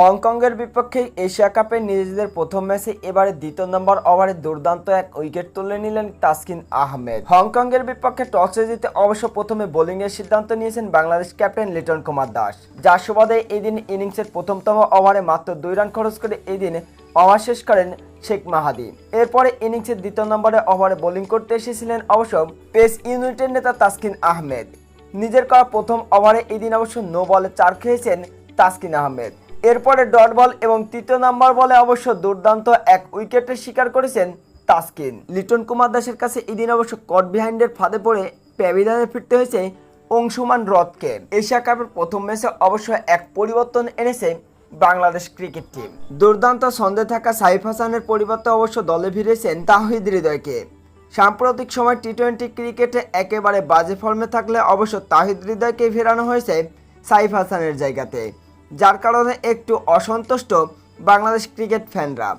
হংকংয়ের বিপক্ষে এশিয়া কাপে নিজেদের প্রথম ম্যাচে এবারে দ্বিতীয় নম্বর ওভারে দুর্দান্ত এক উইকেট তুলে নিলেন তাসকিন আহমেদ। হংকংয়ের বিপক্ষে টসে জিতে অবশ্য প্রথমে বোলিংয়ের সিদ্ধান্ত নিয়েছেন বাংলাদেশ ক্যাপ্টেন লিটন কুমার দাস। যার সুবাদে এদিন ইনিংসের প্রথমতম ওভারে মাত্র দুই রান খরচ করে এদিন ওভার শেষ করেন শেখ মাহাদি। এরপরে ইনিংসের দ্বিতীয় নম্বরে ওভারে বোলিং করতে এসেছিলেন অবশ্য পেস ইউনিটের নেতা তাসকিন আহমেদ। নিজের করা প্রথম ওভারে এদিন অবশ্য নো বলে চার খেয়েছেন তাসকিন আহমেদ। এরপরে ডট বল এবং তৃতীয় নাম্বার বলে অবশ্য দুর্দান্ত এক উইকেটের শিকার করেছেন তাসকিন। লিটন কুমার দাসের কাছে এদিন অবশ্য কট বিহাইন্ডের ফাঁদে পড়ে প্যাভিলিয়নে ফিরতে হয়েছে অংশুমান রথকে। এশিয়া কাপের প্রথম ম্যাচে অবশ্য এক পরিবর্তন এনেছে বাংলাদেশ ক্রিকেট টিম। দুর্দান্ত ছন্দে থাকা সাইফ হাসানের পরিবর্তে অবশ্য দলে ফিরেছেন তাহিদ হৃদয়কে। সাম্প্রতিক সময় টি টোয়েন্টি ক্রিকেটে একেবারে বাজে ফর্মে থাকলে অবশ্য তাহিদ হৃদয়কে ফেরানো হয়েছে সাইফ হাসানের জায়গাতে। যার কারণে একটু অসন্তুষ্ট বাংলাদেশ ক্রিকেট ফ্যানরা।